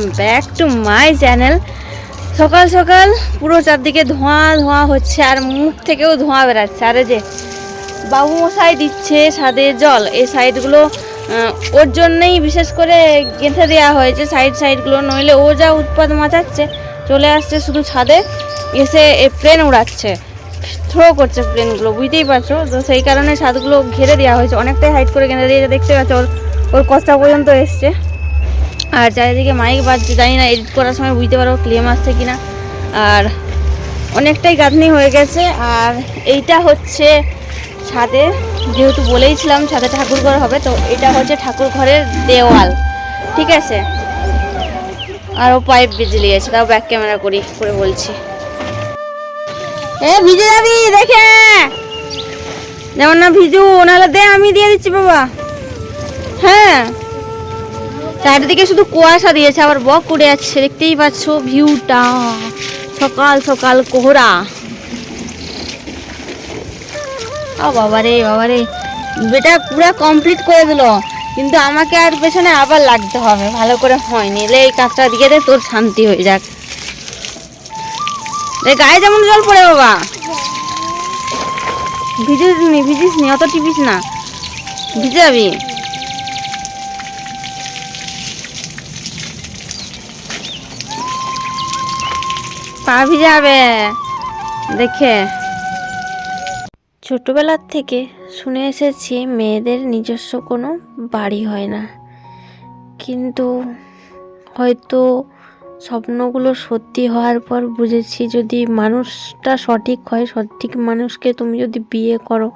Welcome back to my channel সকাল সকাল পুরো চারদিকে ধোঁয়া ধোঁয়া হচ্ছে আর মুখ থেকেও ধোঁয়া বেরাচ্ছে। আর যে বাবু মশাই দিচ্ছে ছাদে জল, এই সাইডগুলো ওর জন্যই বিশেষ করে গেঁথে দেওয়া হয়েছে সাইড সাইডগুলো, নইলে ও যা উৎপাদ মাচাচ্ছে, চলে আসছে শুধু ছাদে, এসে প্লেন উড়াচ্ছে। থ্রো করছে প্লেনগুলো, বুঝতেই পারছ? তো সেই কারণে ছাদগুলো ঘিরে দেওয়া হয়েছে, অনেকটাই হাইট করে গেঁথে দিয়েছে, দেখতে পাচ্ছ ওর ওর কষ্টা পর্যন্ত এসছে। আর চারিদিকে মাইক বাজছে, জানি না এডিট করার সময় বুঝতে পারব ক্লেম আসছে কিনা। আর অনেকটাই গাঁথনি হয়ে গেছে, আর এইটা হচ্ছে ছাদে, যেহেতু বলেইছিলাম ছাদে ঠাকুর ঘর হবে, তো এটা হচ্ছে ঠাকুর ঘরের দেওয়াল, ঠিক আছে? আর ও পাইপ বিজলি আছে তাও ব্যাক ক্যামেরা করি, করে বলছি। ভিজে যাবি, দেখে যেমন না ভিজু, নাহলে দে, আমি দিয়ে দিচ্ছি বাবা। হ্যাঁ। চারিদিকে শুধু কুয়াশা দিয়েছে, আবার বক উড়ে যাচ্ছে। দেখতেই পাচ্ছ ভিউটা সকাল সকাল কোহরা। ও বাবারে বাবারে। বেটা পুরো কমপ্লিট করে দিল। কিন্তু আমাকে আর পেছনে আবার লাগতে হবে। ভালো করে হয়নি এলে এই কাজটা দিয়ে দে, তোর শান্তি হয়ে যাক। রে গায়ে যেমন জল পড়ে বাবা। ভিজিস নি ভিজিস নি, অত টিপিস না। ভিজে যাবি পা ভিজাবে দেখে। ছোটবেলার থেকে শুনে এসেছি, মেয়েদের নিজস্ব কোনো বাড়ি হয় না। কিন্তু হয়তো স্বপ্নগুলো সত্যি হওয়ার পর বুঝেছি, যদি মানুষটা সঠিক হয়, সঠিক মানুষকে তুমি যদি বিয়ে করো,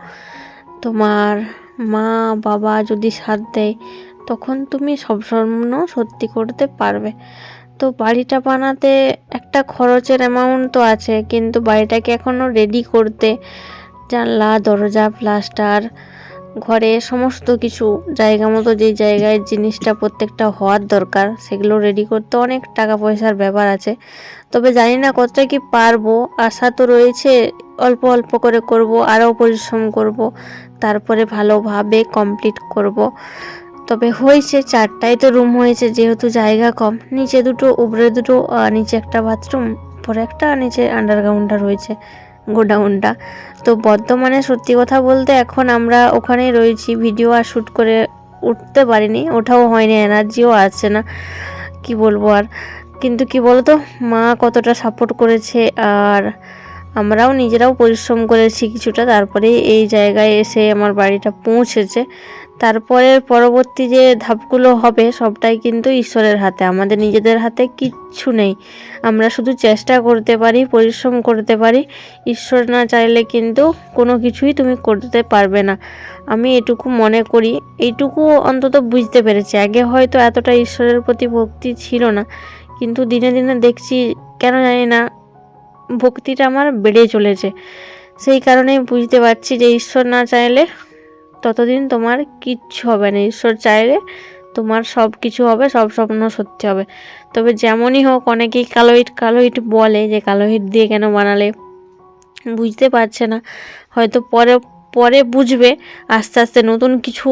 তোমার মা, বাবা যদি সাথ দেয়, তখন তুমি সব স্বপ্ন সত্যি করতে পারবে। তো বাড়িটা বানাতে একটা খরচের অ্যামাউন্ট তো আছে, কিন্তু বাড়িটাকে এখনও রেডি করতে জানলা, দরজা প্লাস্টার ঘরে সমস্ত কিছু, জায়গা মতো যে জায়গায় জিনিসটা প্রত্যেকটা হওয়ার দরকার, সেগুলো রেডি করতে অনেক টাকা পয়সার ব্যাপার আছে। তবে জানি না কতটা কি পারব, আশা তো রয়েছে, অল্প অল্প করে করব, আরও পরিশ্রম করব, তারপরে ভালোভাবে কমপ্লিট করব। তবে হয়েছে, চারটায় তো রুম হয়েছে, যেহেতু জায়গা কম। নিচে দুটো, উপরে দুটো নিচে একটা বাথরুম পরে একটা নিচে আন্ডারগ্রাউন্ডটা রয়েছে, গোডাউনটা। তো বর্তমানে সত্যি কথা বলতে এখন আমরা ওখানেই রয়েছি ভিডিও আর শ্যুট করে উঠতে পারিনি, ওঠাও হয়নি, এনার্জিও আছে না, কি বলব আর। কিন্তু কি বলতো, মা কতটা সাপোর্ট করেছে, আর আমরাও নিজেরাও পরিশ্রম করেছি কিছুটা তারপরে এই জায়গায় এসে আমার বাড়িটা পৌঁছেছে। তারপরে পরবর্তী যে ধাপগুলো হবে সবটাই কিন্তু ঈশ্বরের হাতে। আমাদের নিজেদের হাতে কিচ্ছু নেই। আমরা শুধু চেষ্টা করতে পারি, পরিশ্রম করতে পারি। ঈশ্বর না চাইলে কিন্তু কোনো কিছুই তুমি করতে পারবে না। আমি এটুকু মনে করি, এইটুকু অন্তত বুঝতে পেরেছি। আগে হয়তো এতটা ঈশ্বরের প্রতি ভক্তি ছিল না, কিন্তু দিনে দিনে দেখছি, কেন জানি না, ভক্তিটা আমার বেড়ে চলেছে। সেই কারণেই বুঝতে পারছি যে ঈশ্বর না চাইলে ততদিন তোমার কিচ্ছু হবে না। ঈশ্বর চাইলে তোমার সব কিছু হবে, সব স্বপ্ন সত্যি হবে। তবে যেমনই হোক, অনেকেই কালো ইট কালো ইট বলে যে কালো ইট দিয়ে কেন বানালে? বুঝতে পারছে না। হয়তো পরে পরে বুঝবে, আস্তে আস্তে নতুন কিছু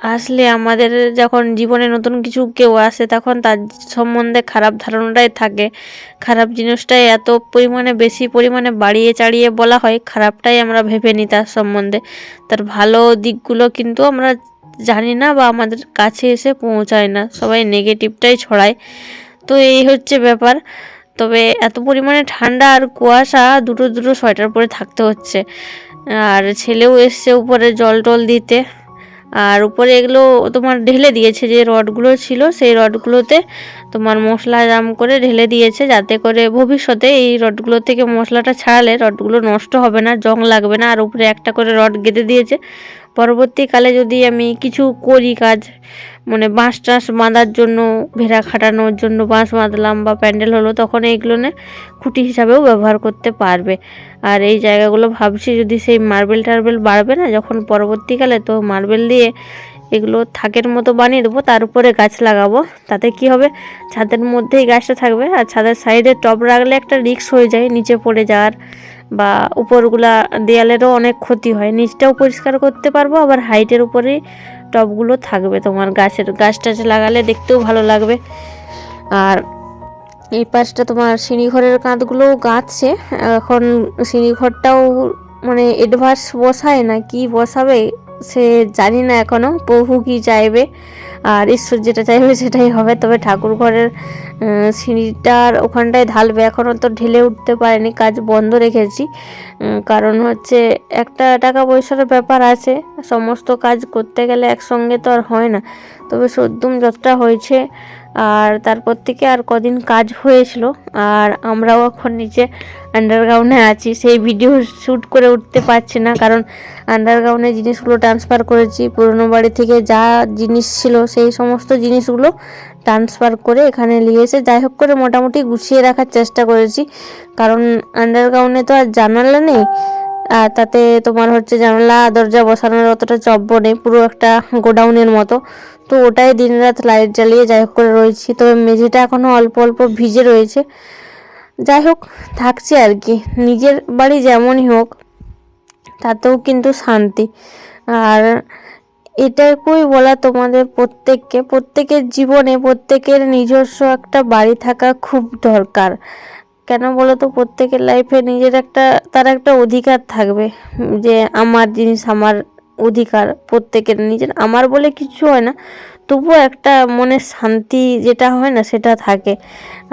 আসলে আমাদের যখন জীবনে নতুন কিছু কেউ আসে, তখন তার সম্বন্ধে খারাপ ধারণাটাই থাকে। খারাপ জিনিসটাই এত পরিমাণে বেশি পরিমাণে বাড়িয়ে চাড়িয়ে বলা হয়, খারাপটাই আমরা ভেবে নিই তার সম্বন্ধে। তার ভালো দিকগুলো কিন্তু আমরা জানি না বা আমাদের কাছে এসে পৌঁছায় না, সবাই নেগেটিভটাই ছড়ায়। তো এই হচ্ছে ব্যাপার। তবে এত পরিমাণে ঠান্ডা আর কুয়াশা, দুটো দুটো সোয়েটার পরে থাকতে হচ্ছে। আর ছেলেও এসছে উপরে জল টল দিতে। আর উপরে এগুলো তোমার ঢেলে দিয়েছে, যে রডগুলো ছিল সেই রডগুলোতে তোমার মশলা জাম করে ঢেলে দিয়েছে, যাতে করে ভবিষ্যতে এই রডগুলো থেকে মশলাটা ছাড়ালে রডগুলো নষ্ট হবে না, জং লাগবে না। আর উপরে একটা করে রড গেঁথে দিয়েছে। পরবর্তীকালে যদি আমি কিছু করি কাজ মানে বাঁশ টাঁশ বাঁধার জন্য, ভেড়া খাটানোর জন্য বাঁশ বাঁধলাম বা প্যান্ডেল হলো, তখন এইগুলো খুঁটি হিসাবেও ব্যবহার করতে পারবে। আর এই জায়গাগুলো ভাবছি যদি সেই মার্বেল টার্বেল বাড়বে না, যখন পরবর্তীকালে তো মার্বেল দিয়ে এগুলো থাকের মতো বানিয়ে দেবো, তার উপরে গাছ লাগাবো, তাতে কি হবে? ছাদের মধ্যেই গাছটা থাকবে, আর ছাদের সাইডে টব রাখলে একটা রিক্স হয়ে যায়, নিচে পড়ে যাওয়ার। বা উপরগুলা দেয়ালেরও অনেক ক্ষতি হয়। নিচটাও পরিষ্কার করতে পারব, আবার হাইটের উপরেই টবগুলো থাকবে তোমার। গাছের, গাছ টাছ লাগালে দেখতেও ভালো লাগবে। আর এই পাশটা তোমার সিঁড়িঘরের কাঁধগুলোও গাঁথছে। এখন সিঁড়িঘরটাও মানে এডভান্স বসায় না, কি বসাবে সে জানি না এখনও প্রভু কি চাইবে? আর ঈশ্বর যেটা চাইবে সেটাই হবে। তবে ঠাকুর ঘরের সিঁড়িটার ওখানটায় ঢালবে। এখনও তো ঢেলে উঠতে পারেনি, কাজ বন্ধ রেখেছি। কারণ হচ্ছে একটা টাকা পয়সার ব্যাপার আছে। সমস্ত কাজ করতে গেলে একসঙ্গে তো আর হয় না। তবে সদ্যম যতটা হয়েছে আর তারপর থেকে আর কদিন কাজ হয়েছিল, আর আমরাও এখন নিচে আন্ডারগ্রাউন্ডে আছি। সেই ভিডিও শ্যুট করে উঠতে পারছি না, কারণ আন্ডারগ্রাউন্ডে জিনিসগুলো ট্রান্সফার করেছি, পুরনো বাড়ি থেকে যা জিনিস ছিল সেই সমস্ত জিনিসগুলো ট্রান্সফার করে এখানে নিয়ে এসে যাই হোক করে মোটামুটি গুছিয়ে রাখার চেষ্টা করেছি। কারণ আন্ডারগ্রাউন্ডে তো আর জানালা নেই তাতে তোমার হচ্ছে জানলা, দরজা বসানোর অতটা চব্য নেই, পুরো একটা গোডাউনের মতো। তো ওটাই দিনরাত লাইট জ্বালিয়ে যাই হোক করে রয়েছি। তবে মেঝেটা এখনও অল্প অল্প ভিজে রয়েছে। যাই হোক, থাকছে আর কি। নিজের বাড়ি যেমনই হোক, তাতেও কিন্তু শান্তি। আর এটাকেই বলা তোমাদের প্রত্যেককে, প্রত্যেকের জীবনে, প্রত্যেকের নিজস্ব একটা বাড়ি থাকা খুব দরকার। কেন বলো তো প্রত্যেকের লাইফে নিজের একটা, তার একটা অধিকার থাকবে। যে আমার জিনিস আমার অধিকার, প্রত্যেকের নিজের। আমার বলে কিছু হয় না। তবুও একটা মনের শান্তি যেটা হয় না, সেটা থাকে।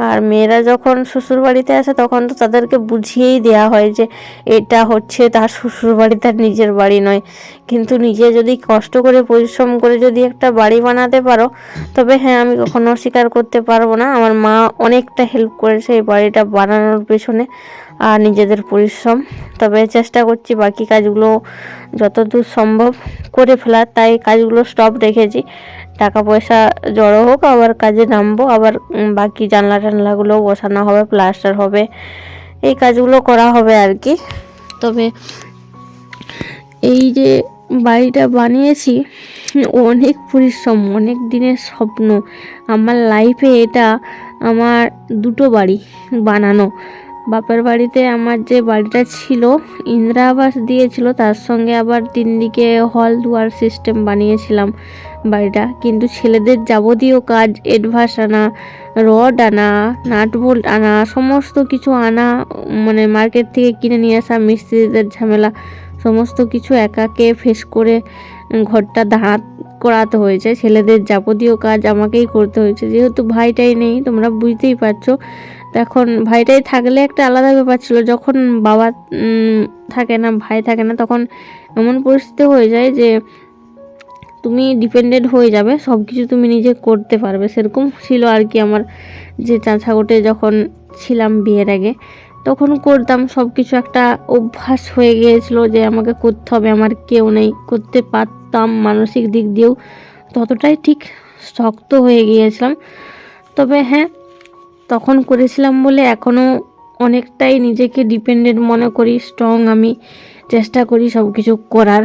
আর মেয়েরা যখন শ্বশুর বাড়িতে আসে, তখন তো তাদেরকে বুঝিয়েই দেওয়া হয় যে, এটা হচ্ছে তার শ্বশুর বাড়ি তার নিজের বাড়ি নয়। কিন্তু নিজে যদি কষ্ট করে, পরিশ্রম করে যদি একটা বাড়ি বানাতে পারো, তবে হ্যাঁ আমি কখনো স্বীকার করতে পারব না। আমার মা অনেকটা হেল্প করেছে এই বাড়িটা বানানোর পেছনে, আর নিজেদের পরিশ্রম। তবে চেষ্টা করছি বাকি কাজগুলো যতদূর সম্ভব করে ফেলার। তাই কাজগুলো স্টপ রেখেছি। টাকা পয়সা জড়ো হোক, আবার কাজে নামবো, আবার বাকি জানলা টানলাগুলো বসানো হবে, প্লাস্টার হবে, এই কাজগুলো করা হবে আর কি। তবে এই যে বাড়িটা বানিয়েছি, অনেক পরিশ্রম, অনেক দিনের স্বপ্ন। আমার লাইফে এটা আমার দুটো বাড়ি বানানো। বাপের বাড়িতে আমার যে বাড়িটা ছিল ইন্দিরা আবাস দিয়েছিল, তার সঙ্গে আবার তিন দিকে হল দুয়ার সিস্টেম বানিয়েছিলাম। বাড়িটা। কিন্তু ছেলেদের যাবতীয় কাজ এডভাস আনা রড আনা নাট বোল্ট আনা, সমস্ত কিছু আনা মানে মার্কেট থেকে কিনে নিয়ে আসা, মিস্ত্রিদের ঝামেলা, সমস্ত কিছু একাকে ফেস করে ঘরটা দাঁড় করাতে হয়েছে। ছেলেদের যাবতীয় কাজ আমাকেই করতে হয়েছে। যেহেতু ভাইটাই নেই, তোমরা বুঝতেই পারছ। এখন ভাইটাই থাকলে একটা আলাদা ব্যাপার ছিল। যখন বাবা থাকে না, ভাই থাকে না, তখন এমন পরিস্থিতি হয়ে যায় যে তুমি ডিপেন্ডেন্ট হয়ে যাবে সব কিছু তুমি নিজে করতে পারবে। সেরকম ছিল আর কি আমার যে চাঁচাগোটে যখন ছিলাম বিয়ের আগে, তখন করতাম। সব কিছু একটা অভ্যাস হয়ে গিয়েছিল যে আমাকে করতে হবে, আমার কেউ নেই। করতে পারতাম, মানসিক দিক দিয়েও ততটাই ঠিক শক্ত হয়ে গিয়েছিলাম। তবে হ্যাঁ তখন করেছিলাম বলে এখনও অনেকটাই নিজেকে ডিপেন্ডেন্ট মনে করি স্ট্রং আমি চেষ্টা করি সব কিছু করার।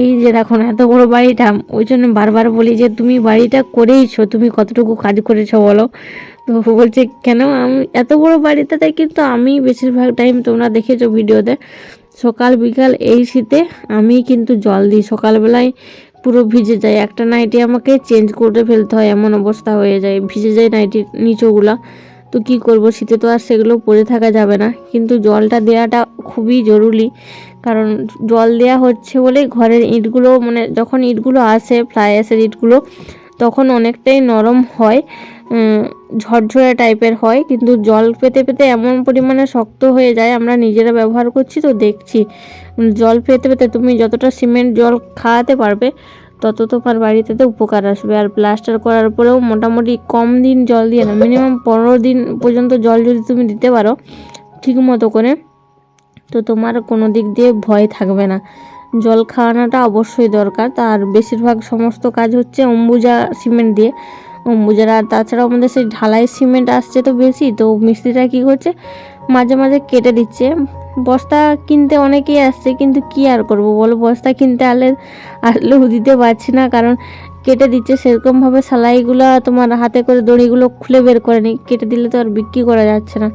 এই যে দেখো এত বড় বাড়িটা, ওই জন্য বারবার বলি যে তুমি বাড়িটা করেইছো, তুমি কতটুকু কাজ করেছ বলো? তো বলছে, কেন? আমি এত বড় বাড়িতে তাই কিন্তু আমি বেশিরভাগ টাইম তোমরা দেখেছ ভিডিওতে, সকাল বিকাল এই শীতে আমি কিন্তু জল দিই। সকালবেলায় পুরো ভিজে যায়। একটা নাইটি আমাকে চেঞ্জ করে ফেলতে হয়, এমন অবস্থা হয়ে যায়। ভিজে যায় নাইটির নিচগুলা। তো কি করব? শীতে তো আর সেগুলো পরে থাকা যাবে না। কিন্তু জলটা দেওয়াটা খুবই জরুরি। কারণ জল দেওয়া হচ্ছে বলে ঘরের ইটগুলো মানে যখন ইটগুলো আসে ফ্লাই অ্যাসের ইটগুলো, তখন অনেকটাই নরম হয় ঝরঝরে টাইপের হয়। কিন্তু জল পেতে পেতে এমন পরিমাণে শক্ত হয়ে যায়, আমরা নিজেরা ব্যবহার করছি তো দেখছি। জল পেতে পেতে তুমি যতটা সিমেন্ট জল খাওয়াতে পারবে তত তোমার বাড়িতে তো উপকার আসবে। আর প্লাস্টার করার পরেও মোটামুটি কম দিন জল দিয়ে না মিনিমাম পনেরো দিন পর্যন্ত জল যদি তুমি দিতে পারো ঠিক মতো করে, তো তোমার কোনো দিক দিয়ে ভয় থাকবে না। জল খাওয়ানোটা অবশ্যই দরকার। তার বেশিরভাগ সমস্ত কাজ হচ্ছে অম্বুজা সিমেন্ট দিয়ে। অম্বুজার আর তাছাড়াও আমাদের সেই ঢালাই সিমেন্ট আসছে তো বেশি, তো মিস্ত্রিরা কী করছে মাঝে মাঝে কেটে দিচ্ছে। বস্তা কিনতে অনেকেই আসছে, কিন্তু কি আর করব বলো? বস্তা কিনতে আলে আসলেও দিতে পারছি না, কারণ কেটে দিচ্ছে। সেরকমভাবে সেলাইগুলো তোমার হাতে করে দড়িগুলো খুলে বের করে নি কেটে দিলে তো আর বিক্রি করা যাচ্ছে না।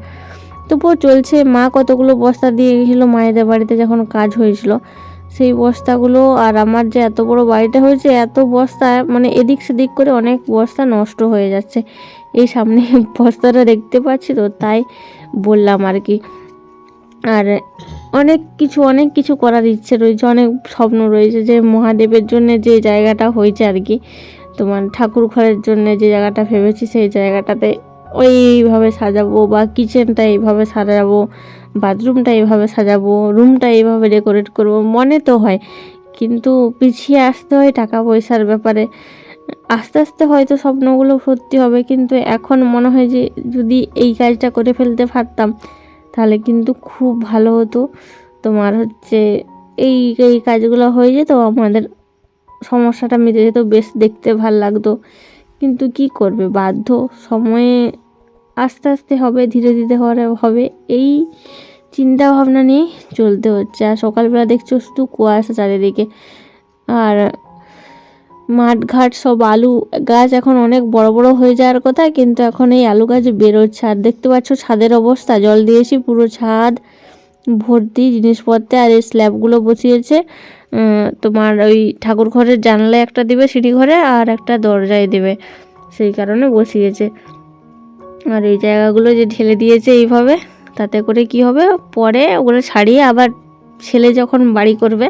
তবুও চলছে। মা কতগুলো বস্তা দিয়ে গেছিল মায়েদের বাড়িতে যখন কাজ হয়েছিল। সেই বস্তাগুলো আর আমার যে এত বড় বাড়িটা হয়েছে, এত বস্তা মানে এদিক সেদিক করে অনেক বস্তা নষ্ট হয়ে যাচ্ছে। এই সামনে বস্তাটা দেখতে পাচ্ছি তো, তাই বললাম আর কি। আর অনেক কিছু অনেক কিছু করার ইচ্ছে রয়েছে, অনেক স্বপ্ন রয়েছে যে মহাদেবের জন্য যে জায়গাটা হয়েছে আর কি, তোমার ঠাকুর ঘরের জন্য যে জায়গাটা ভেবেছি সেই জায়গাটাতে ওইভাবে সাজাবো বা কিচেনটা এইভাবে সাজাবো, বাথরুমটা এইভাবে সাজাবো রুমটা এইভাবে ডেকোরেট করব, মনে তো হয়। কিন্তু পিছিয়ে আসতে হয় টাকা পয়সার ব্যাপারে। আস্তে আস্তে হয়তো স্বপ্নগুলো সত্যি হবে, কিন্তু এখন মনে হয় যে যদি এই কাজটা করে ফেলতে পারতাম, তাহলে কিন্তু খুব ভালো হতো। তোমার হচ্ছে এই এই কাজগুলো হয়ে যেত, আমাদের সমস্যাটা মিটে যেত, বেশ দেখতে ভালো লাগতো। কিন্তু কি করবে? বাধ্য সময়ে আস্তে আস্তে হবে, ধীরে ধীরে হওয়ার হবে, এই চিন্তা ভাবনা নিয়ে চলতে হচ্ছে। আর সকালবেলা দেখছ শুধু কুয়াশা চারিদিকে। আর মাঠ ঘাট সব আলু গাছ এখন অনেক বড় বড় হয়ে যাওয়ার কথা, কিন্তু এখন এই আলু গাছ বেরোচ্ছে। আর দেখতে পাচ্ছ ছাদের অবস্থা, জল দিয়েছি পুরো ছাদ, ভর্তি জিনিসপত্রে আর এই স্ল্যাবগুলো বসিয়েছে। তোমার ওই ঠাকুর ঘরের জানলায় একটা দিবে সিঁড়ি ঘরে আর একটা দরজায় দেবে, সেই কারণে বসিয়েছে। আর এই জায়গাগুলো যে ঢেলে দিয়েছে এইভাবে, তাতে করে কি হবে? পরে ওগুলো ছাড়িয়ে আবার ছেলে যখন বাড়ি করবে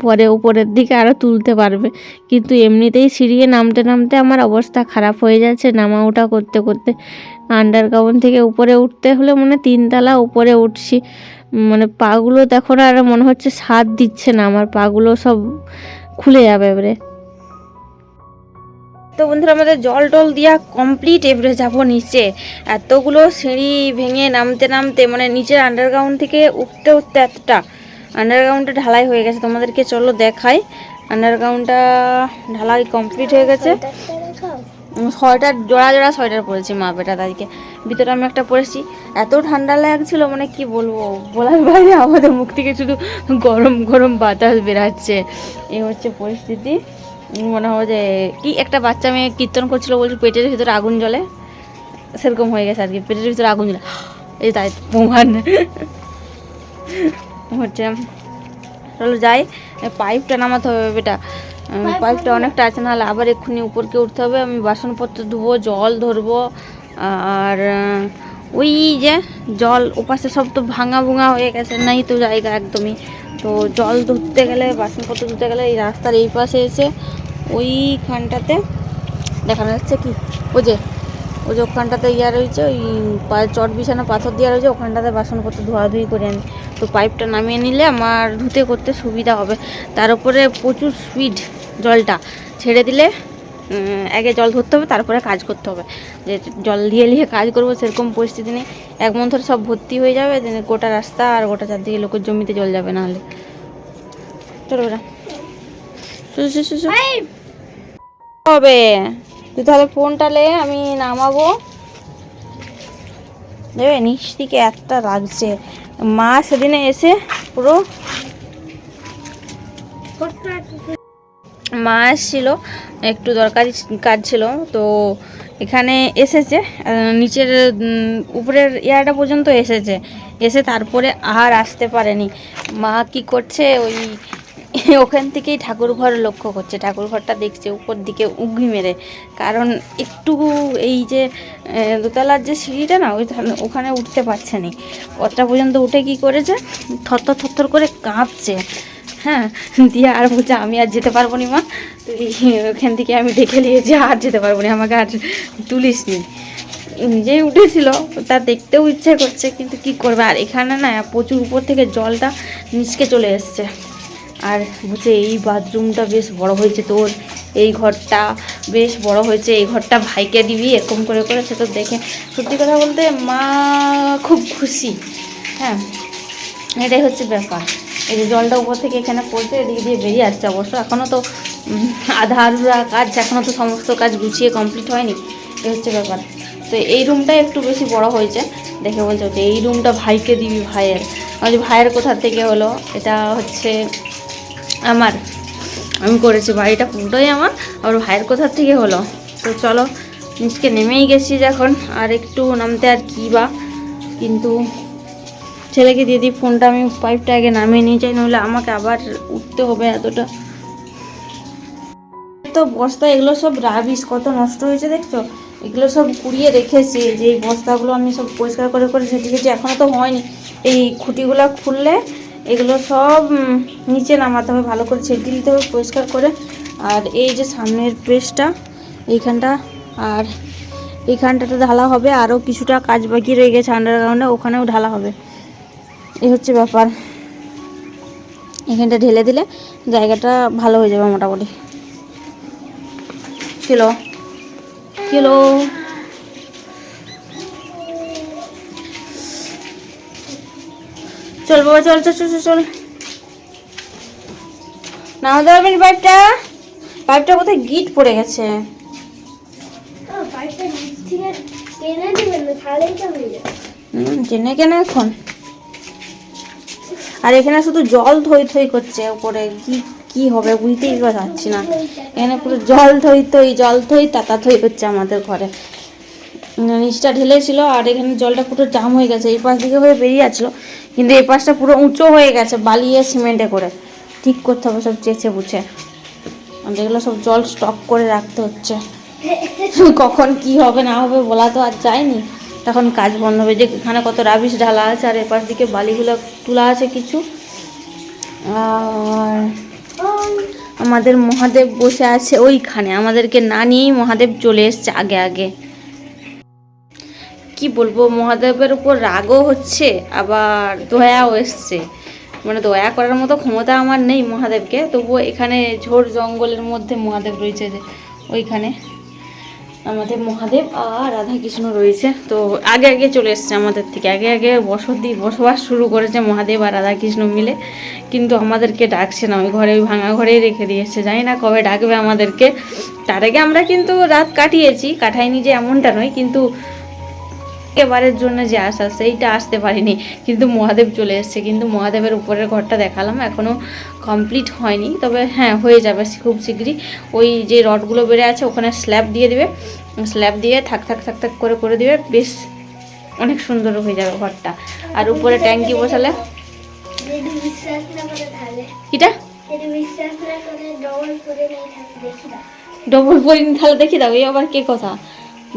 পরে উপরের দিকে আরও তুলতে পারবে। কিন্তু এমনিতেই সিঁড়িয়ে নামতে নামতে আমার অবস্থা খারাপ হয়ে যাচ্ছে নামা ওঠা করতে করতে। আন্ডারগ্রাউন্ড থেকে উপরে উঠতে হলে মনে তিনতলা উপরে উঠছি। মানে পাগুলো দেখো না, আর মনে হচ্ছে সাথ দিচ্ছে না, আমার পাগুলো সব খুলে যাবে এবারে। তো বন্ধুরা, আমাদের জল টল দিয়া কমপ্লিট এবারে যাব নিচে। এতগুলো সিঁড়ি ভেঙে নামতে নামতে মানে নিচের আন্ডারগ্রাউন্ড থেকে উঠতে উঠতে এতটা। আন্ডারগ্রাউন্ডটা ঢালাই হয়ে গেছে। তোমাদেরকে চলো দেখাই। আন্ডারগ্রাউন্ডটা ঢালাই কমপ্লিট হয়ে গেছে। সোয়েটার জোড়া জোড়া সোয়েটার পরেছি মা বেটা তাদেরকে ভিতরে আমি একটা পরেছি এত ঠান্ডা লাগছিল মানে কি বলব? বলার বাইরে আমাদের মুখ থেকে শুধু গরম গরম বাতাস বেরাচ্ছে। এই হচ্ছে পরিস্থিতি। মনে হয় যে কি একটা বাচ্চা মেয়ে কীর্তন করছিল বলছে, পেটের ভিতরে আগুন জ্বলে। সেরকম হয়ে গেছে আর কি, পেটের ভিতরে আগুন জ্বলে। এই তাই, প্রমাণ। হচ্ছে চলো যাই পাইপটা নামাতে হবে বেটা। পাইপটা অনেকটা আছে নাহলে আবার এক্ষুনি উপরকে উঠতে হবে। আমি বাসনপত্র ধুবো জল ধরবো আর ওই যে জল ওপাশে সব তো ভাঙা ভুঙা হয়ে গেছে নাই তো জায়গা একদমই। তো জল ধরতে গেলে বাসনপত্র ধুতে গেলে এই রাস্তার এই পাশে এসে ওইখানটাতে দেখানো যাচ্ছে কি? ও যে ওই যে ওখানটাতে ইয়া রয়েছে ওই চট বিছানা পাথর দেওয়া রয়েছে ওখানটাতে বাসনপত্র ধোয়াধুয়ি করে আনি তো পাইপটা নামিয়ে নিলে আমার ধুতে করতে সুবিধা হবে। তার উপরে প্রচুর স্পিড জলটা। ছেড়ে দিলে আগে জল ধরতে হবে তারপরে কাজ করতে হবে। যে জল দিয়ে নিয়ে কাজ করব সেরকম পরিস্থিতি নেই। এক মন ধরে সব ভর্তি হয়ে যাবে গোটা রাস্তা আর গোটা চারদিকে লোকের জমিতে জল যাবে নাহলে চলো শু। হবে। তাহলে ফোনটা লে, আমি নামাবো। দেবে নিচ থেকে একটা লাগছে। মা সেদিনে এসে পুরো মা এসেছিল, একটু দরকারি কাজ ছিল, তো এখানে এসেছে নিচের উপরের ইয়াটা পর্যন্ত এসেছে। এসে তারপরে আর আসতে পারেনি। মা কি করছে, ওই ওখান থেকেই ঠাকুর ঘর লক্ষ্য করছে। ঠাকুর ঘরটা দেখছে উপর দিকে উগি মেরে। কারণ একটু এই যে দোতলার যে সিঁড়িটা না, ওই ওখানে উঠতে পারছে না। অতটা পর্যন্ত উঠে কি করেছে? থরথর থরথর করে কাঁপছে। হ্যাঁ দিয়ে আর বলছে, আমি আর যেতে পারব না মা। তুই ওখান থেকে আমি ডেকে নিয়েছি আর যেতে পারব না। আমাকে আর তুলিস নি। নিজেই উঠেছিল। তা দেখতেও ইচ্ছে করছে, কিন্তু কি করবে? আর এখানে না, প্রচুর উপর থেকে জলটা নিচকে চলে এসছে। আর বলছে এই বাথরুমটা বেশ বড় হয়েছে তোর। এই ঘরটা বেশ বড় হয়েছে, এই ঘরটা ভাইকে দিবি, এরকম করে করে সে তো দেখে। সত্যি কথা বলতে মা খুব খুশি। হ্যাঁ এটাই হচ্ছে ব্যাপার। এই যে জলটা উপর থেকে এখানে পড়ছে, এদিকে দিয়ে বেরিয়ে আসছে অবশ্য। এখনও তো আধা আধুরা কাজ এখনও তো সমস্ত কাজ গুছিয়ে কমপ্লিট হয়নি। এই হচ্ছে ব্যাপার। তো এই রুমটাই একটু বেশি বড় হয়েছে। দেখে বলছে যে, এই রুমটা ভাইকে দিবি ভাইয়ের। ভাইয়ের কোথা থেকে হলো? এটা হচ্ছে আমার। আমি করেছি বাড়িটা পুরোটাই আমার, আর ভাইয়ের কোথার থেকে হলো? তো চলো, নিচকে নেমেই গেছি যখন, আর একটু নামতে আর কী বা। কিন্তু ছেলেকে দিয়ে দিই ফোনটা, আমি পাইপটা আগে নামিয়ে নিয়ে যাই নইলে আমাকে আবার উঠতে হবে এতটা। তো বস্তা, এগুলো সব রাবিস কত নষ্ট হয়েছে দেখছ? এগুলো সব কুড়িয়ে রেখেছি যে বস্তাগুলো আমি সব পরিষ্কার করে করে ঝেঁটে ঝেঁটে এখনও তো হয়নি। এই খুঁটিগুলো খুললে এগুলো সব নিচে নামাতে হবে, ভালো করে ছেঁটে দিতে হবে পরিষ্কার করে। আর এই যে সামনের পেস্টটা এইখানটা, আর এইখানটাতে ঢালা হবে। আরও কিছুটা কাজ বাকি রয়ে গেছে আন্ডারগ্রাউন্ডে ওখানেও ঢালা হবে। এই হচ্ছে ব্যাপার। এখানটা ঢেলে দিলে জায়গাটা ভালো হয়ে যাবে মোটামুটি। কিলো? কিলো? চল বাবা চল চল চল চল, নাও দেবেন পাইপটা পাইপটা কোথায়? গিট পড়ে গেছে। টেনে কেন এখন? আর এখানে শুধু জল থই থই করছে উপরে কি কি হবে বুঝতেই পারছি না। এখানে পুরো জল থই থই জল থই তাতা থই হচ্ছে আমাদের ঘরে। নিচটা ঢেলেছিল আর এখানে জলটা পুরো জাম হয়ে গেছে, এই পাশ দিকে হয়ে বেরিয়ে যাচ্ছিল। কিন্তু এই পাশটা পুরো উঁচু হয়ে গেছে, বালিয়ে সিমেন্টে করে। ঠিক করতে হবে সব চেঁচে বুঝে। এগুলো সব জল স্টক করে রাখতে হচ্ছে। কখন কি হবে না হবে বলা তো আর যায়নি। তখন কাজ বন্ধ হবে যে এখানে কত রাবিশ ঢালা আছে আর এপাশ দিকে বালিগুলো তোলা আছে কিছু। আর আমাদের মহাদেব বসে আছে ওইখানে, আমাদেরকে না নিয়েই মহাদেব চলে এসছে আগে আগে। কি বলব, মহাদেবের উপর রাগও হচ্ছে, আবার দয়াও এসছে। মানে দয়া করার মতো ক্ষমতা আমার নেই মহাদেবকে, তবুও এখানে ঝোড় জঙ্গলের মধ্যে মহাদেব রয়েছে যে, ওইখানে আমাদের মহাদেব আর রাধাকৃষ্ণ রয়েছে। তো আগে আগে চলে এসছে আমাদের থেকে, আগে আগে বসতি বসবাস শুরু করেছে মহাদেব আর রাধাকৃষ্ণ মিলে। কিন্তু আমাদেরকে ডাকছে না, ওই ঘরে, ওই ভাঙা ঘরেই রেখে দিয়েছে। জানি না কবে ডাকবে আমাদেরকে। তার আগে আমরা কিন্তু রাত কাটিয়েছি, কাটাইনি যে এমনটা নয়, কিন্তু এবারের জন্য যে আসা সেইটা আসতে পারিনি। কিন্তু মহাদেব চলে এসেছে। কিন্তু মহাদেবের উপরের ঘরটা দেখালাম। এখনও কমপ্লিট হয়নি। তবে হ্যাঁ হয়ে যাবে খুব শীঘ্রই। ওই যে রডগুলো বেড়ে আছে ওখানে স্ল্যাব দিয়ে দিবে। স্ল্যাব দিয়ে থাক থাক থাক থাক করে করে দিবে। বেশ অনেক সুন্দর হয়ে যাবে ঘরটা। আর উপরে ট্যাঙ্কি বসালে? কিটা? ডবল করে তাহলে দেখি দাও এই আবার কে কথা?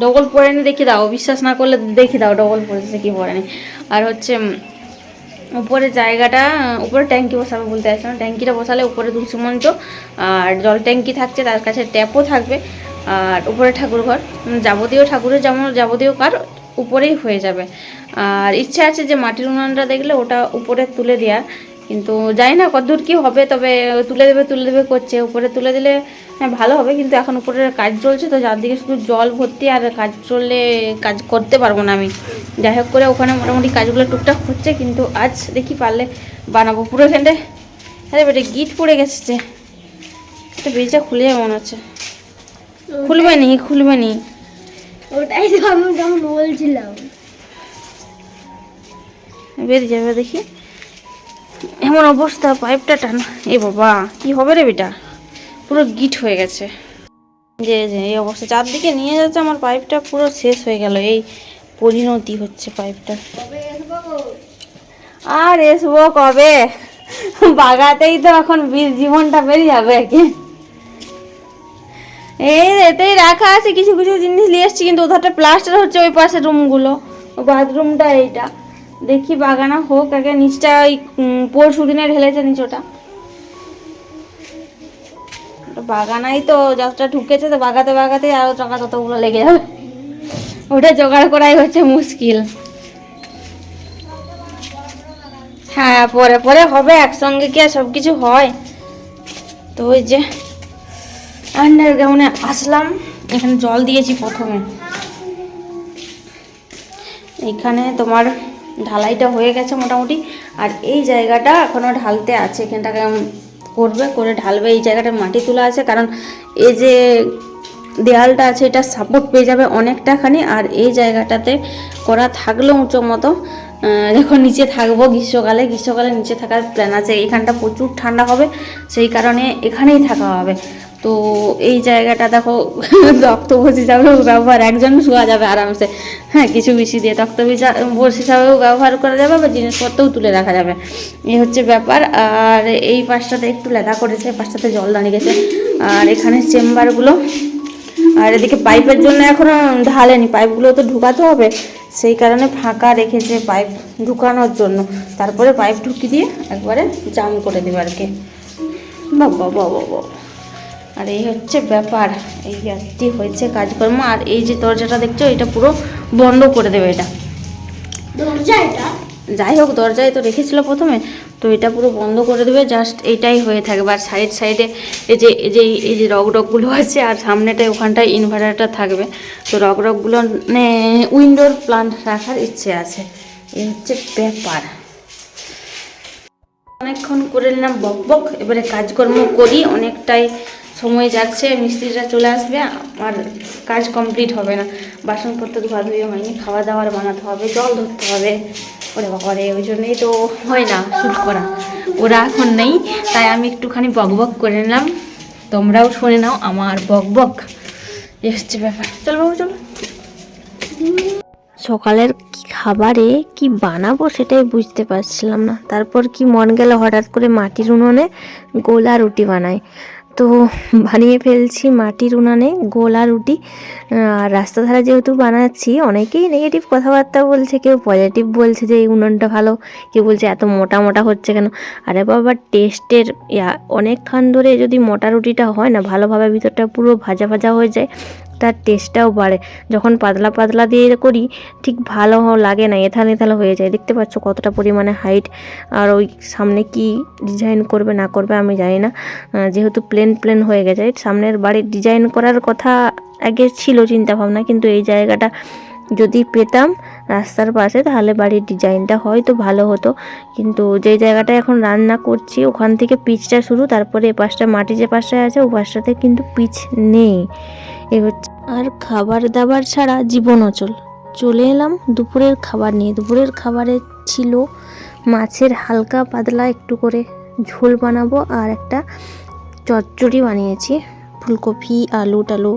ডবল পরেনি দেখি দাও, বিশ্বাস না করলে দেখি দাও ডবল পরেছে কি পরেনি আর হচ্ছে উপরে জায়গাটা উপরে ট্যাঙ্কি বসাবে বলতে চাইছিলাম ট্যাঙ্কিটা বসালে উপরে তুলসী মঞ্চ আর জল ট্যাঙ্কি থাকছে, তার কাছে ট্যাপও থাকবে, আর উপরে ঠাকুর ঘর যাবতীয় ঠাকুরের যেমন যাবতীয় কার, উপরেই হয়ে যাবে। আর ইচ্ছা আছে যে মাটির উনুনটা দেখলে ওটা উপরে তুলে দেওয়ার কিন্তু জানি না কতদূর কি হবে তবে তুলে দেবে তুলে দেবে করছে। উপরে তুলে দিলে হ্যাঁ ভালো হবে কিন্তু এখন উপরে কাজ চলছে তো চারদিকে শুধু জল ভর্তি আর কাজ চললে কাজ করতে পারব না আমি। যাই হোক করে ওখানে মোটামুটি কাজগুলো টুকটাক হচ্ছে কিন্তু আজ দেখি পারলে বানাবো। পুরো এখানটায় আরে বেটে গিট পড়ে গেছে এটা বেজা খুলে যাবে মনে হচ্ছে। খুলবে নি খুলবে নি। ওটাই তো আমি যখন বলছিলাম। বেরিয়ে যাবে দেখি। এমন অবস্থা, পাইপটা টানা। এ বাবা, কি হবে রে বেটা? পুরো গিট হয়ে গেছে। যে এই অবস্থা। চারদিকে নিয়ে যাচ্ছে, আমার পাইপটা পুরো শেষ হয়ে গেল। এই পরিণতি হচ্ছে পাইপটা। আর এসবো কবে? বাগাতেই তো এখন বীর জীবনটা বেরিয়ে যাবে একে এই এতেই রাখা আছে, কিছু কিছু জিনিস নিয়ে এসছি, কিন্তু ওধারটা প্লাস্টার হচ্ছে ওই পাশে রুমগুলো বাথরুমটা এইটা। দেখি বাগানা হোক, আগে নিচটা ওই পরশু দিনে ঢেলেছে নিচ ওটা ওটা বাগানাই তো, যতটা ঢুকেছে তো বাগাতে বাগাতে আরও টাকা ততগুলো লেগে যাবে। ওটা জোগাড় করাই হচ্ছে মুশকিল। হ্যাঁ পরে পরে হবে, একসঙ্গে কি আর সব কিছু হয়? তো ওই যে আন্ডারগ্রাউন্ডে আসলাম, এখানে জল দিয়েছি প্রথমে। এখানে তোমার ঢালাইটা হয়ে গেছে মোটামুটি। আর এই জায়গাটা এখনও ঢালতে আছে এখানটাকে করবে? করে ঢালবে, এই জায়গাটা মাটি তোলা আছে, কারণ এই যে দেয়ালটা আছে, এটা সাপোর্ট পেয়ে যাবে অনেকটাখানি। আর এই জায়গাটাতে করা থাকলেও উঁচু মতো। যখন নিচে থাকব গ্রীষ্মকালে। গ্রীষ্মকালে নিচে থাকার প্ল্যান আছে। এখানটা প্রচুর ঠান্ডা হবে, সেই কারণে এখানেই থাকা হবে। তো এই জায়গাটা দেখো তক্ত বসে হিসাবেও ব্যবহার, একজন শোয়া যাবে আরামসে। হ্যাঁ কিছু বেশি দিয়ে তক্ত বসে হিসাবেও ব্যবহার করা যাবে বা জিনিসপত্রও তুলে রাখা যাবে। এই হচ্ছে ব্যাপার। আর এই পাশটাতে একটু লেদা করেছে পাশটাতে জল দাঁড়িয়ে গেছে। আর এখানে চেম্বারগুলো। আর এদিকে পাইপের জন্য এখনও ঢালেনি, পাইপগুলো তো ঢুকাতে হবে। সেই কারণে ফাঁকা রেখেছে পাইপ ঢুকানোর জন্য। তারপরে পাইপ ঢুকি দিয়ে একবারে জাম করে দেবে আর কি। বাবা বাবা বাবা আর এই হচ্ছে ব্যাপার এই একটি হয়েছে কাজকর্ম আর এই যে দরজাটা দেখছ এটা পুরো বন্ধ করে দেবে এটা। দরজা এটা? যাই হোক দরজায় তো রেখেছিল প্রথমে তো এটা পুরো বন্ধ করে দেবে জাস্ট এটাই হয়ে থাকবে। আর সাইড সাইডে এই যে এই যে এই যে রক রকগুলো আছে আর সামনেটায় ওখানটায় ইনভার্টারটা থাকবে। তো রক রকগুলো মানে উইন্ডোর প্লান্ট রাখার ইচ্ছে আছে। এই হচ্ছে ব্যাপার। অনেকক্ষণ করে নিলাম বক বক এবারে কাজকর্ম করি অনেকটাই সময় যাচ্ছে, মিস্ত্রিরা চলে আসবে আর কাজ কমপ্লিট হবে না। বাসনপত্র ধোয়া ধুয়ে হয়নি খাওয়া দাওয়ার বানাতে হবে, জল ধরতে হবে। ওরে বাবারে ওই জন্যই তো হয় না শ্যুট করা। ওরা এখন নেই, তাই আমি একটুখানি বক বক করে নিলাম। তোমরাও শুনে নাও আমার বক বক। এ হচ্ছে ব্যাপার। চল বাবু, চলো। সকালের কি খাবারে কি বানাবো সেটাই বুঝতে পারছিলাম না। তারপর কি মন গেল হঠাৎ করে মাটির উনুনে গোলা রুটি বানাই। তো বানিয়ে ফেলছি মাটির উনানে গোলা রুটি। আর রাস্তা ধারে যেহেতু বানাচ্ছি, অনেকেই নেগেটিভ কথাবার্তা বলছে, কেউ পজিটিভ বলছে যে এই উনুনটা ভালো, কেউ বলছে এত মোটা মোটা হচ্ছে কেন? আরে বাবা টেস্টের অনেকক্ষণ ধরে যদি মোটা রুটিটা হয় না, ভালোভাবে ভিতরটা পুরো ভাজা ভাজা হয়ে যায়। তার টেস্টটাও বাড়ে। যখন পাতলা পাতলা দিয়ে করি, ঠিক ভালো লাগে না, এথাল এথাল হয়ে যায়। দেখতে পাচ্ছ কতটা পরিমাণে হাইট আর ওই সামনে কি ডিজাইন করবে, না করবে, আমি জানি না। যেহেতু প্লেন প্লেন হয়ে গেছে সামনের বাড়ির ডিজাইন করার কথা আগে ছিল চিন্তা ভাবনা, কিন্তু এই জায়গাটা যদি পেতাম রাস্তার পাশে, তাহলে বাড়ির ডিজাইনটা হয়তো ভালো হতো। কিন্তু যে জায়গাটা এখন রান্না করছি, ওখান থেকে পিচটা শুরু, তারপরে এ পাশটা মাটি যে পাশটায় আছে ও পাশটাতে কিন্তু পিচ নেই। এ হচ্ছে, আর খাবার দাবার ছাড়া জীবন অচল। চলে এলাম দুপুরের খাবার নিয়ে। দুপুরের খাবারে ছিল মাছের হালকা পাতলা একটু করে ঝোল বানাবো আর একটা চচ্চড়ি বানিয়েছি, ফুলকপি, আলু টালু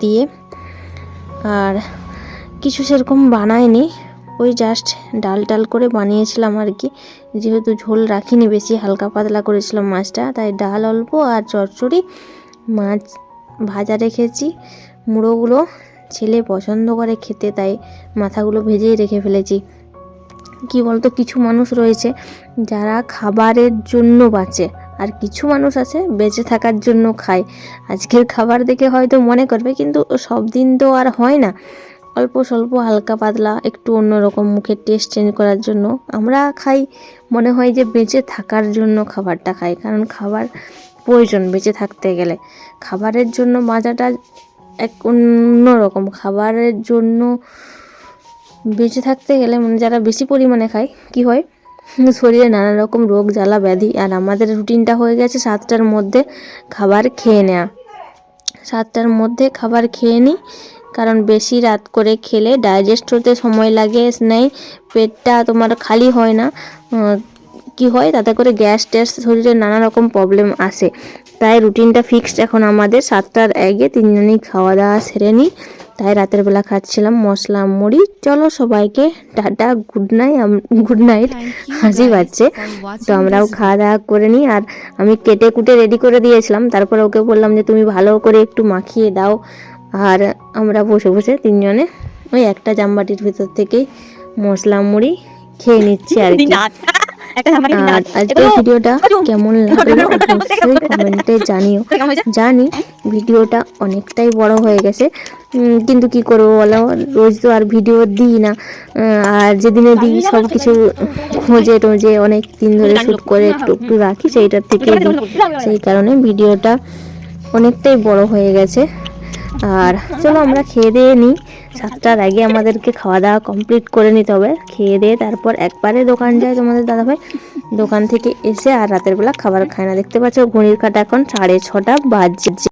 দিয়ে। আর কিছু সেরকম বানায়নি ওই জাস্ট ডাল ডাল করে বানিয়েছিলাম আর কি। যেহেতু ঝোল রাখিনি, বেশি হালকা পাতলা করেছিলাম মাছটা, তাই ডাল অল্প আর চচ্চড়ি, মাছ ভাজা রেখেছি। মুড়োগুলো ছেলে পছন্দ করে খেতে, তাই মাথাগুলো ভেজেই রেখে ফেলেছি। কি বলতো, কিছু মানুষ রয়েছে যারা খাবারের জন্য বাঁচে আর কিছু মানুষ আছে বেঁচে থাকার জন্য খায়। আজকের খাবার দেখে হয়তো মনে করবে, কিন্তু সব দিন তো আর হয় না। অল্প স্বল্প, হালকা পাতলা, একটু অন্যরকম মুখের টেস্ট চেঞ্জ করার জন্য আমরা খাই। মনে হয় যে বেঁচে থাকার জন্য খাবারটা খাই, কারণ খাবার প্রয়োজন বেঁচে থাকতে গেলে। খাবারের জন্য বাঁচাটা এক অন্যরকম। খাবারের জন্য বেঁচে থাকতে গেলে মানে যারা বেশি পরিমাণে খায়, কি হয়? শরীরে নানা রকম রোগ, জ্বালা, ব্যাধি আর আমাদের রুটিনটা হয়ে গেছে সাতটার মধ্যে খাবার খেয়ে নেওয়া সাতটার মধ্যে খাবার খেয়ে নিই কারণ বেশি রাত করে খেলে ডাইজেস্ট হতে সময় লাগে নেই পেটটা তোমার খালি হয় না। কি হয়? তাতে করে গ্যাস ট্যাস শরীরে নানা রকম প্রবলেম আসে। তাই রুটিনটা ফিক্সড এখন আমাদের। সাতটার আগে তিনজনই খাওয়া দাওয়া সেরে নিই। তাই রাতের বেলা খাচ্ছিলাম মশলা মুড়ি। চলো সবাইকে tata good night good night হাসি পাচ্ছে। তো আমরাও খাওয়া দাওয়া করে নিই। আর আমি কেটে কুটে রেডি করে দিয়েছিলাম। তারপরে ওকে বললাম যে তুমি ভালো করে একটু মাখিয়ে দাও। আর আমরা বসে বসে তিনজনে ওই একটা জামবাটির ভিতর থেকেই মশলা মুড়ি খেয়ে নিচ্ছি আর কি। আর আজকের ভিডিওটা কেমন লাগল অবশ্যই কমেন্টে জানিও। জানি ভিডিওটা অনেকটাই বড় হয়ে গেছে। কিন্তু কি করব বলো? রোজ তো আর ভিডিও দিই না। আর যেদিনে দিই সব কিছু খোঁজে টোজে অনেক দিন ধরে শ্যুট করে একটু একটু রাখি সেইটার থেকে দিই। সেই কারণে ভিডিওটা অনেকটাই বড় হয়ে গেছে। আর চলো আমরা খেয়ে দিয়ে নিই সাতটার আগে আমাদেরকে খাওয়া দাওয়া কমপ্লিট করে নিতে হবে। খেয়ে দিয়ে তারপর একবারে দোকান যায় তোমাদের দাদাভাই। দোকান থেকে এসে আর রাতের বেলা খাবার খায় না। দেখতে পাচ্ছ ঘড়ির কাটা এখন সাড়ে ছটা বাজছে।